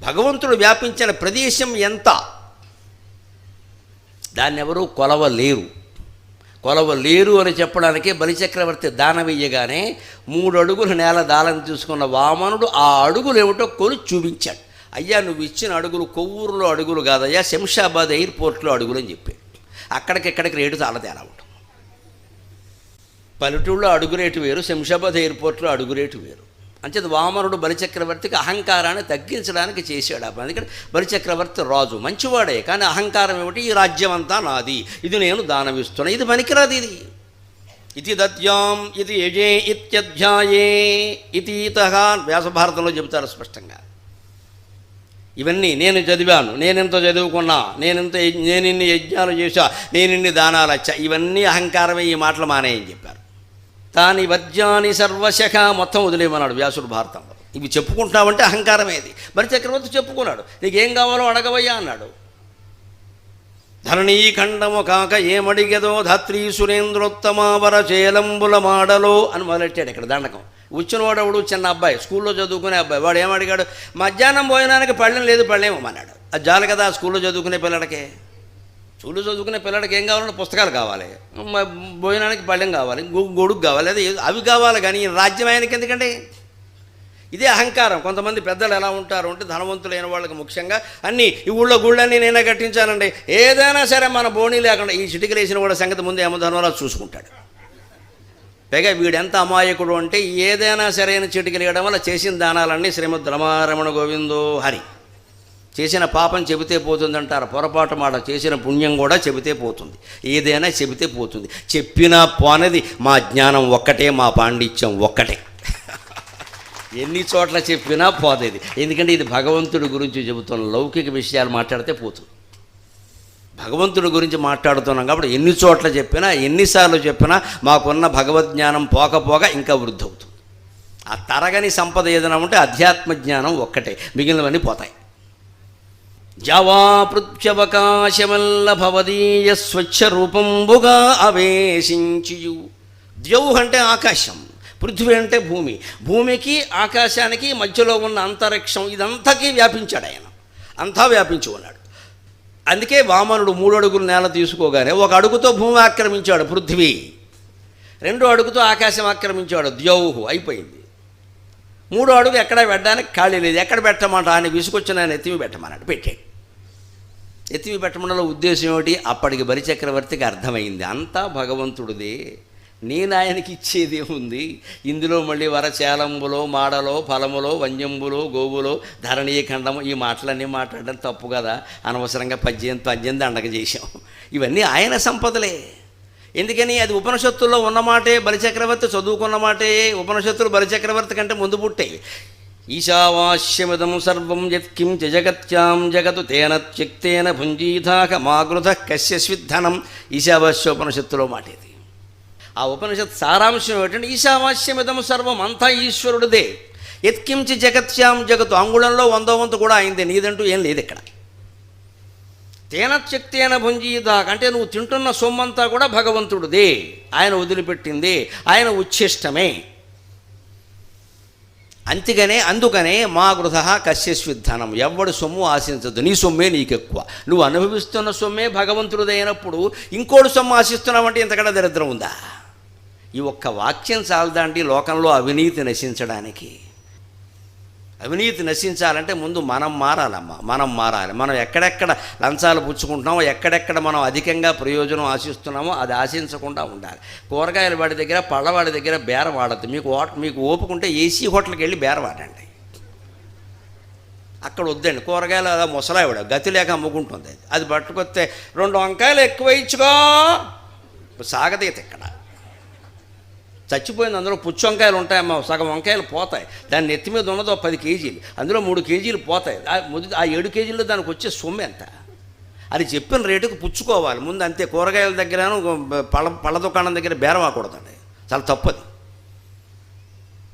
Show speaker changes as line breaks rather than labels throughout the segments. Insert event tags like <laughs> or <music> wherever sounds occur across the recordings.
భగవంతుడు వ్యాపించిన ప్రదేశం ఎంత? దాన్ని ఎవరూ కొలవలేరు. కొలవలేరు అని చెప్పడానికి బలిచక్రవర్తి దాన మూడు అడుగుల నేల దాళం తీసుకున్న వామనుడు ఆ అడుగులు ఏమిటో కొని చూపించాడు. అయ్యా నువ్వు ఇచ్చిన అడుగులు కొవ్వూరులో అడుగులు కాదయ్యా శంషాబాద్ ఎయిర్పోర్ట్లో అడుగులు అని చెప్పాడు. అక్కడికి ఇక్కడికి రేటు చాలా తేడా ఉంటుంది. పల్లెటూళ్ళలో అడుగు రేటు వేరు శంషాబాద్ ఎయిర్పోర్ట్లో అడుగు రేటు వేరు. అంచేత వామనుడు బలిచక్రవర్తికి అహంకారాన్ని తగ్గించడానికి చేశాడు ఆ పని. ఎందుకంటే బలిచక్రవర్తి రాజు మంచివాడే కానీ అహంకారం ఏమిటి? ఈ రాజ్యం అంతా నాది. ఇది నేను దానమిస్తున్నా. ఇది పనికిరాదు ఇది. ఇది దత్యాం ఇది యజే ఇత్యధ్యాయే ఇది వ్యాసభారతంలో చెబుతారు స్పష్టంగా. ఇవన్నీ నేను చదివాను నేనెంత చదువుకున్నా నేనెంత యజ్- నేనిన్ని యజ్ఞాలు చేశా నేనిన్ని దానాలు వచ్చా ఇవన్నీ అహంకారమే ఈ మాటలు మానేయని చెప్పారు. తాని వద్యాని సర్వశఖ మొత్తం వదిలేయమన్నాడు వ్యాసుడు భారతంలో. ఇవి చెప్పుకుంటున్నావంటే అహంకారమేది మరి చక్రవర్తి చెప్పుకున్నాడు నీకేం కావాలో అడగవయ్యా అన్నాడు. ధరణీ ఖండము కాక ఏమడిగదో ధాత్రీ సురేంద్రోత్తమావర చేలంబుల మాడలో అని మొదలెట్టాడు ఇక్కడ దండకం. వచ్చినవాడవుడు చిన్న అబ్బాయి. స్కూల్లో చదువుకునే అబ్బాయి. వాడు ఏమడిగాడు మధ్యాహ్నం భోజనానికి పళ్ళెం లేదు పళ్ళేమన్నాడు అది జాలి కదా స్కూల్లో చదువుకునే పిల్లడికే స్కూల్లో చదువుకునే పిల్లడికి ఏం కావాలంటే పుస్తకాలు కావాలి. భోజనానికి పళ్ళెం కావాలి గొడుగు కావాలి అదే అవి కావాలి కానీ ఈ రాజ్యం ఆయనకి ఎందుకంటే ఇదే అహంకారం. కొంతమంది పెద్దలు ఎలా ఉంటారు అంటే ధనవంతులైన వాళ్ళకి ముఖ్యంగా అన్ని ఈ ఊళ్ళో గుళ్ళన్నీ నేనే కట్టించానండి. ఏదైనా సరే మన బోణి లేకుండా ఈ చిటికలు వేసిన వాళ్ళ సంగతి ముందు యమధర్మరాజు చూసుకుంటాడు. పైగా వీడెంత అమాయకుడు అంటే ఏదైనా సరైన చిటికలు వేయడం వల్ల చేసిన దానాలన్నీ శ్రీమద్ రమారమణ గోవిందో హరి. చేసిన పాపం చెబితే పోతుందంటారు. పొరపాటు మాట చేసిన పుణ్యం కూడా చెబితే పోతుంది. ఏదైనా చెబితే పోతుంది. చెప్పినా పోనది. మా జ్ఞానం ఒక్కటే మా పాండిత్యం ఒక్కటే. <laughs> ఎన్ని చోట్ల చెప్పినా పోదేది. ఎందుకంటే ఇది భగవంతుడి గురించి చెబుతున్న లౌకిక విషయాలు మాట్లాడితే పోతుంది. భగవంతుడి గురించి మాట్లాడుతున్నాం కాబట్టి ఎన్ని చోట్ల చెప్పినా ఎన్నిసార్లు చెప్పినా మాకున్న భగవద్జ్ఞానం పోకపోక ఇంకా వృద్ధి అవుతుంది ఆ తరగని సంపద ఏదైనా ఉంటే అధ్యాత్మ జ్ఞానం ఒక్కటే. మిగిలినవన్నీ పోతాయి. జవాపృత్యవకాశమల్ల భవదీయ స్వచ్ఛ రూపంబుగా అవేశించియు. ద్యౌ అంటే ఆకాశం పృథ్వీ అంటే భూమి. భూమికి ఆకాశానికి మధ్యలో ఉన్న అంతరిక్షం ఇదంతకీ వ్యాపించాడు ఆయన. అంతా వ్యాపించి ఉన్నాడు. అందుకే వామనుడు మూడు అడుగులు నేల తీసుకోగానే ఒక అడుగుతో భూమి ఆక్రమించాడు పృథ్వీ. రెండో అడుగుతో ఆకాశం ఆక్రమించాడు ద్యౌహు అయిపోయింది. మూడో అడుగు ఎక్కడ పెట్టడానికి ఖాళీ లేదు. ఎక్కడ పెట్టమంట ఆయన విసుకొచ్చిన ఆయన ఎత్తివి పెట్టమన్నాడు. పెట్టాడు. ఎత్తివి పెట్టమండల ఉద్దేశం ఏమిటి? అప్పటికి బలిచక్రవర్తికి అర్థమైంది. అంతా భగవంతుడిదే. నేను ఆయనకి ఇచ్చేదే ఉంది. ఇందులో మళ్ళీ వరచేలంబులో మాడలో ఫలములో వంజంబులో గోవులో ధరణీయఖండము ఈ మాటలన్నీ మాట్లాడడం తప్పు కదా. అనవసరంగా పద్యం పద్దెనిమిది అండగ చేశాం. ఇవన్నీ ఆయన సంపదలే. ఎందుకని? అది ఉపనిషత్తుల్లో ఉన్నమాటే బలిచక్రవర్తి చదువుకున్న మాటే ఉపనిషత్తులు బలిచక్రవర్తి కంటే ముందు పుట్టాయి. ఈశావాస్యమిదం సర్వం యత్కిం చ జగత్యాం జగతు తేన త్యక్తేన భుంజీధాక మాగృధ కశ్య స్విద్ధనం ఈశావాస్యోపనిషత్తులో మాట ఇది ఆ ఉపనిషత్ సారాంశం ఏమిటంటే ఈశావాస్యమిదం సర్వం అంతా ఈశ్వరుడిదే. ఎత్కించి జగత్యాం జగత్తు అంగుళంలో వందో వంతు కూడా అయింది. నీదంటూ ఏం లేదు ఇక్కడ. తేనశక్తేన భుంజీదాక అంటే నువ్వు తింటున్న సొమ్మంతా కూడా భగవంతుడిదే. ఆయన వదిలిపెట్టింది. ఆయన ఉచ్ఛిష్టమే. అంతేగానే అందుకనే మా గృహ కశ్యస్విద్ధనం ఎవడు సొమ్ము ఆశించదు. నీ సొమ్మే నీకు ఎక్కువ నువ్వు అనుభవిస్తున్న సొమ్మే భగవంతుడైనప్పుడు ఇంకోటి సొమ్ము ఆశిస్తున్నావంటే ఇంతకన్నా దరిద్రం ఉందా? ఈ ఒక్క వాక్యం చాలదండి లోకంలో అవినీతి నశించడానికి. అవినీతి నశించాలంటే ముందు మనం మారాలమ్మా మనం మారాలి. మనం ఎక్కడెక్కడ లంచాలు పుచ్చుకుంటున్నామో ఎక్కడెక్కడ మనం అధికంగా ప్రయోజనం ఆశిస్తున్నామో అది ఆశించకుండా ఉండాలి. కూరగాయల వాడి దగ్గర పళ్ళవాడి దగ్గర బేర వాడద్దు. మీకు హోట మీకు ఓపుకుంటే ఏసీ హోటల్కి వెళ్ళి బేర వాడండి. అక్కడ వద్దండి. కూరగాయలు అలా ముసలావిడ గతి లేక అమ్ముకుంటుంది. అది. అది పట్టుకొస్తే రెండు వంకాయలు ఎక్కువ ఇచ్చుకో. సాగదీత ఇక్కడ. చచ్చిపోయింది అందులో పుచ్చు వంకాయలు ఉంటాయమ్మా సగం వంకాయలు పోతాయి. దాని నెత్తి మీద ఉన్నదో పది కేజీలు అందులో మూడు కేజీలు పోతాయి. ఆ ఆ ఏడు కేజీలు దానికి వచ్చే సొమ్ము ఎంత? అది చెప్పిన రేటుకు పుచ్చుకోవాలి. ముందు అంతే కూరగాయల దగ్గర పళ్ళ పళ్ళ దుకాణం దగ్గర బేరవాకూడదండి చాలా తప్పది.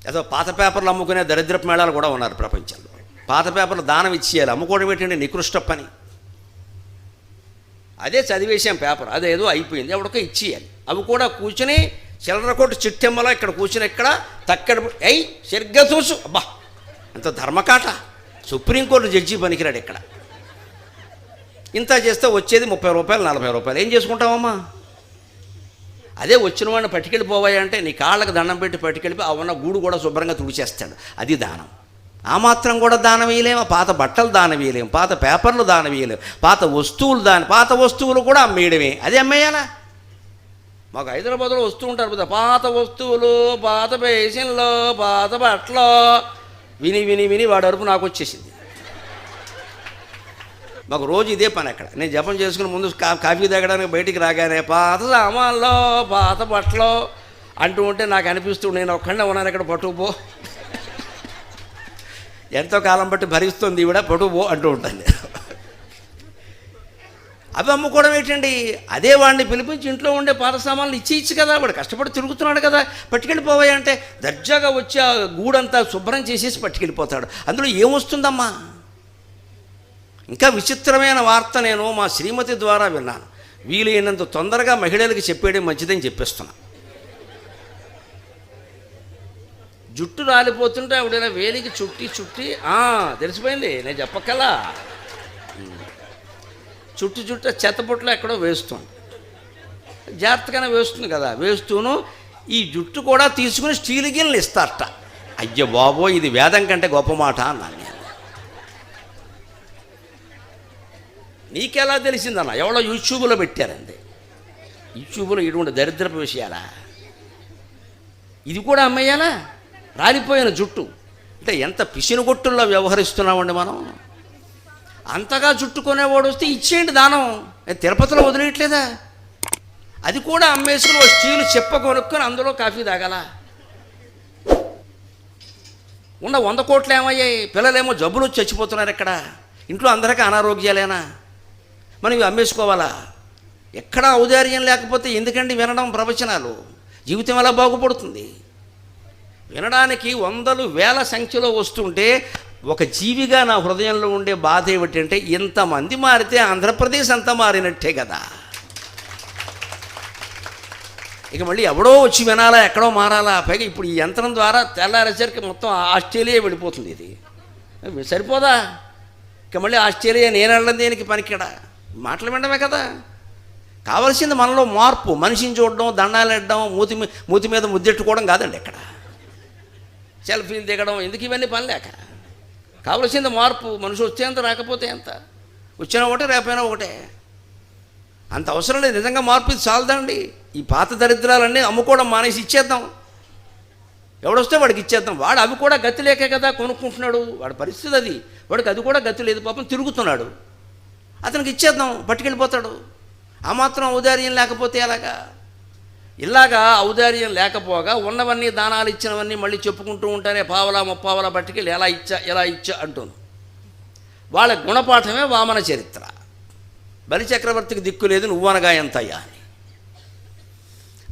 ఏదో పాత పేపర్లు అమ్ముకునే దరిద్రపు మేళాలు కూడా ఉన్నారు ప్రపంచంలో. పాత పేపర్లు దానం ఇచ్చేయాలి అమ్ముకోవడం ఏంటంటే నికృష్ట పని. అదే చదివేసాం పేపర్ అదేదో అయిపోయింది ఎవడికో ఇచ్చేయాలి. అవి కూడా కూర్చుని చిల్లరకోట చిట్టెమ్మల ఇక్కడ కూర్చుని ఇక్కడ తక్కడ అయ్యి సరిగ్గా చూసు. అబ్బా ఎంత ధర్మకాట. సుప్రీంకోర్టు జడ్జి పనికిరాడు ఇక్కడ. ఇంత చేస్తే వచ్చేది ముప్పై రూపాయలు నలభై రూపాయలు. ఏం చేసుకుంటావమ్మా? అదే వచ్చిన వాడిని పట్టుకెళ్ళిపోవాయి అంటే నీ కాళ్ళకి దండం పెట్టి పట్టుకెళ్ళిపోయి ఆ ఉన్న గూడు కూడా శుభ్రంగా తుడిచేస్తాడు. అది దానం. ఆ మాత్రం కూడా దానం వేయలేము పాత బట్టలు దానం వేయలేము పాత పేపర్లు దానం వేయలేము పాత వస్తువులు దాని పాత వస్తువులు కూడా అమ్మేయడమే. అది అమ్మేయాలా? మాకు హైదరాబాద్లో వస్తూ ఉంటారు కదా పాత వస్తువులు పాత పేషన్లు పాత బట్టలు. విని విని విని వాడి అరుపు నాకు వచ్చేసింది. మాకు రోజు ఇదే పని అక్కడ. నేను జపం చేసుకుని ముందు కా- కాఫీ తాగడానికి బయటికి రాగానే పాత సామాన్లు పాత బట్టలు అంటూ ఉంటే నాకు అనిపిస్తూ నేను ఒక్కడే ఉన్నాను ఇక్కడ పట్టుకుపో ఎంతో కాలం బట్టి భరిస్తుంది ఈవిడ పట్టుకుపో అంటూ ఉంటాను అవి అమ్ముకోవడం ఏంటండి? అదే వాడిని పిలిపించి ఇంట్లో ఉండే పాత సామాన్లు ఇచ్చి ఇచ్చి కదా వాడు కష్టపడి తిరుగుతున్నాడు కదా పట్టుకెళ్ళిపోవాయి అంటే దర్జాగా వచ్చి ఆ గూడంతా శుభ్రం చేసేసి పట్టుకెళ్ళిపోతాడు. అందులో ఏమొస్తుందమ్మా? ఇంకా విచిత్రమైన వార్త నేను మా శ్రీమతి ద్వారా విన్నాను. వీలైనంత తొందరగా మహిళలకు చెప్పేయడం మంచిదని చెప్పేస్తున్నా. జుట్టు రాలిపోతుంటే ఆవిడ వేలికి చుట్టి చుట్టి తెలిసిపోయింది నేను చెప్పక్కలా చుట్టు చుట్టూ చెత్తపుట్లు ఎక్కడో వేస్తుంది. జాగ్రత్తగానే వేస్తుంది కదా. వేస్తూను ఈ జుట్టు కూడా తీసుకుని స్టీల్ గిన్నెలు ఇస్తారట. అయ్య బాబో ఇది వేదం కంటే గొప్ప మాట అన్నాను నేను. నీకెలా తెలిసిందన్న? ఎవరో యూట్యూబ్లో పెట్టారండి. యూట్యూబ్లో ఇటువంటి దరిద్రపు విషయాలా? ఇది కూడా అమ్మేయాలా రాలిపోయిన జుట్టు. అంటే ఎంత పిసినుగొట్టుల్లో వ్యవహరిస్తున్నామండి మనం? అంతగా చుట్టుకునేవాడు వస్తే ఇచ్చేయండి దానం. తిరుపతిలో వదిలేయట్లేదా? అది కూడా అమ్మేసుకుని ఓ స్టీల్ చెప్ప కొనుక్కొని అందులో కాఫీ తాగల? ఉన్న వంద కోట్లు ఏమయ్యాయి? పిల్లలేమో జబ్బులు చచ్చిపోతున్నారు ఇక్కడ. ఇంట్లో అందరికీ అనారోగ్యాలేనా? మనం ఇవి అమ్మేసుకోవాలా? ఎక్కడా ఔదార్యం లేకపోతే ఎందుకండి వినడం ప్రవచనాలు? జీవితం ఎలా బాగుపడుతుంది? వినడానికి వందలు వేల సంఖ్యలో వస్తుంటే ఒక జీవిగా నా హృదయంలో ఉండే బాధ ఏమిటంటే ఇంతమంది మారితే ఆంధ్రప్రదేశ్ అంతా మారినట్టే కదా. ఇక మళ్ళీ ఎవడో వచ్చి వినాలా ఎక్కడో మారాలా పైగా ఇప్పుడు ఈ యంత్రం ద్వారా తెల్లారేసరికి మొత్తం ఆస్ట్రేలియా వెళ్ళిపోతుంది ఇది. సరిపోదా? ఇక మళ్ళీ ఆస్ట్రేలియా నేను వెళ్ళడం దేనికి పనికిడా? మాటలు వినడమే కదా. కావలసింది మనలో మార్పు మనిషిని చూడడం దండాలెట్టడం మూతి మూతి మీద ముద్దెట్టుకోవడం కాదండి ఇక్కడ. సెల్ఫీలు దిగడం ఎందుకు ఇవన్నీ పని లేక కావలసింది మార్పు మనిషి వచ్చేంత రాకపోతే ఎంత? వచ్చినా ఒకటే రేపైనా ఒకటే. అంత అవసరం లేదు. నిజంగా మార్పు ఇది చాలదండి. ఈ పాత దరిద్రాలన్నీ అమ్ముకోవడం మానేసి ఇచ్చేద్దాం. ఎవడొస్తే వాడికి ఇచ్చేద్దాం. వాడు అవి కూడా గతి లేకే కదా కొనుక్కుంటున్నాడు. వాడి పరిస్థితి అది. వాడికి అది కూడా గతి లేదు. పాపం తిరుగుతున్నాడు. అతనికి ఇచ్చేద్దాం. పట్టుకెళ్ళిపోతాడు. ఆ మాత్రం ఔదార్యం లేకపోతే ఎలాగా? ఇలాగా ఔదార్యం లేకపోగా ఉన్నవన్నీ దానాలు ఇచ్చినవన్నీ మళ్ళీ చెప్పుకుంటూ ఉంటారే పావలా ముప్పావలా బట్టికి ఎలా ఇచ్చా ఎలా ఇచ్చా అంటుంది. వాళ్ళ గుణపాఠమే వామన చరిత్ర. బలిచక్రవర్తికి దిక్కు లేదు నువ్వనగా ఎంతయ్యా అని.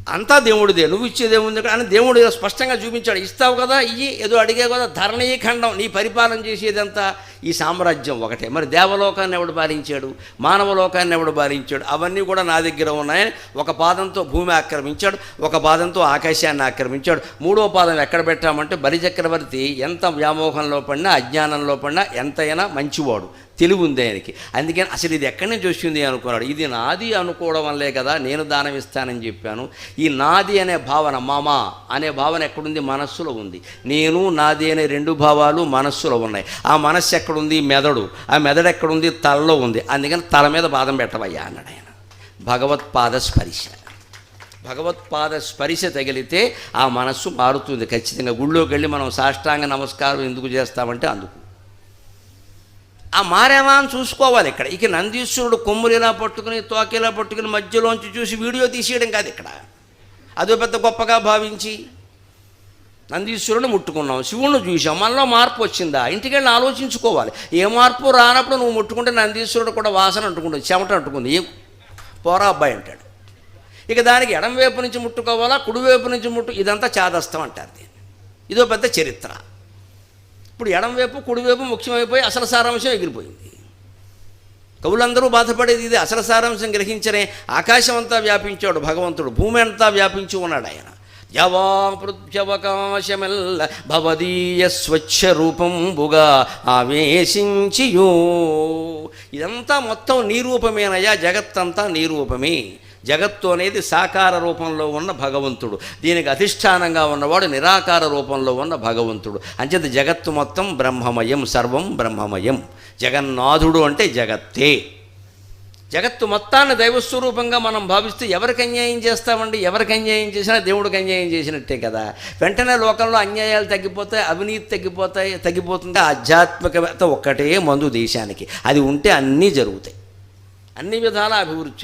అంతా దేవుడిదే నువ్వు ఇచ్చేదేముంది ఇక్కడ అని దేవుడు ఏదో స్పష్టంగా చూపించాడు. ఇస్తావు కదా ఇయ్యి ఏదో అడిగే కదా ధరణీ ఖండం నీ పరిపాలన చేసేదంతా ఈ సామ్రాజ్యం ఒకటే. మరి దేవలోకాన్ని ఎవడు పాలించాడు? మానవ లోకాన్ని ఎవడు పాలించాడు? అవన్నీ కూడా నా దగ్గర ఉన్నాయని ఒక పాదంతో భూమి ఆక్రమించాడు ఒక పాదంతో ఆకాశాన్ని ఆక్రమించాడు. మూడో పాదం ఎక్కడ పెట్టామంటే బలిచక్రవర్తి ఎంత వ్యామోహంలో పడినా అజ్ఞానంలో పడినా ఎంతైనా మంచివాడు. తెలివి ఉంది ఆయనకి. అందుకని అసలు ఇది ఎక్కడి నుంచి వచ్చింది అనుకున్నాడు. ఇది నాది అనుకోవడం వల్లే కదా నేను దానం ఇస్తానని చెప్పాను. ఈ నాది అనే భావన మామ అనే భావన ఎక్కడుంది? మనస్సులో ఉంది. నేను నాది అనే రెండు భావాలు మనస్సులో ఉన్నాయి. ఆ మనస్సు ఎక్కడుంది? మెదడు. ఆ మెదడు ఎక్కడుంది? తలలో ఉంది. అందుకని తల మీద బాధం పెట్టవయ్యా అన్నాడు ఆయన. భగవత్పాద స్పరిశ. భగవత్పాద స్పరిశ తగిలితే ఆ మనస్సు మారుతుంది. ఖచ్చితంగా గుళ్ళోకి వెళ్ళి మనం సాష్టాంగ నమస్కారం ఎందుకు చేస్తామంటే అందుకు. ఆ మారేమా అని చూసుకోవాలి ఇక్కడ. ఇక నందీశ్వరుడు కొమ్ములు ఇలా పట్టుకుని తోకేలా పట్టుకుని మధ్యలోంచి చూసి వీడియో తీసేయడం కాదు ఇక్కడ. అదో పెద్ద గొప్పగా భావించి నందీశ్వరుని ముట్టుకున్నాం. శివుణ్ణి చూసాం మనలో మార్పు వచ్చిందా? ఇంటికి వెళ్ళి ఆలోచించుకోవాలి. ఏ మార్పు రానప్పుడు నువ్వు ముట్టుకుంటే నందీశ్వరుడు కూడా వాసన అంటుకుంటుంది చెమట అంటుకుంది. ఏ పోరా అబ్బాయి అంటాడు. ఇక దానికి ఎడం వైపు నుంచి ముట్టుకోవాలా కుడివైపు నుంచి ముట్టు ఇదంతా చాదస్తం అంటారు దీన్ని. ఇదో పెద్ద చరిత్ర. ఇప్పుడు ఎడంవైపు కుడివైపు ముఖ్యమైపోయి అసలు సారాంశం ఎగిరిపోయింది. కవులందరూ బాధపడేది ఇది అసలు సారాంశం గ్రహించనే ఆకాశం అంతా వ్యాపించాడు భగవంతుడు భూమి అంతా వ్యాపించి ఉన్నాడు ఆయన. యవాపృథ్యవకాశమెల్ల భవదీయ స్వచ్ఛ రూపంబుగా ఆవేశించియో. ఇదంతా మొత్తం నీ రూపమేనయ్యా జగత్తంతా నీ రూపమే జగత్తు అనేది సాకార రూపంలో ఉన్న భగవంతుడు. దీనికి అధిష్టానంగా ఉన్నవాడు నిరాకార రూపంలో ఉన్న భగవంతుడు. అంచేత జగత్తు మొత్తం బ్రహ్మమయం సర్వం బ్రహ్మమయం. జగన్నాథుడు అంటే జగత్తే. జగత్తు మొత్తాన్ని దైవస్వరూపంగా మనం భావిస్తే ఎవరికి అన్యాయం చేస్తామండి? ఎవరికి అన్యాయం చేసినా దేవుడికి అన్యాయం చేసినట్టే కదా. వెంటనే లోకంలో అన్యాయాలు తగ్గిపోతాయి అవినీతి తగ్గిపోతాయి తగ్గిపోతుంది ఆధ్యాత్మికత ఒక్కటే మందు దేశానికి. అది ఉంటే అన్నీ జరుగుతాయి. అన్ని విధాల అభివృద్ధి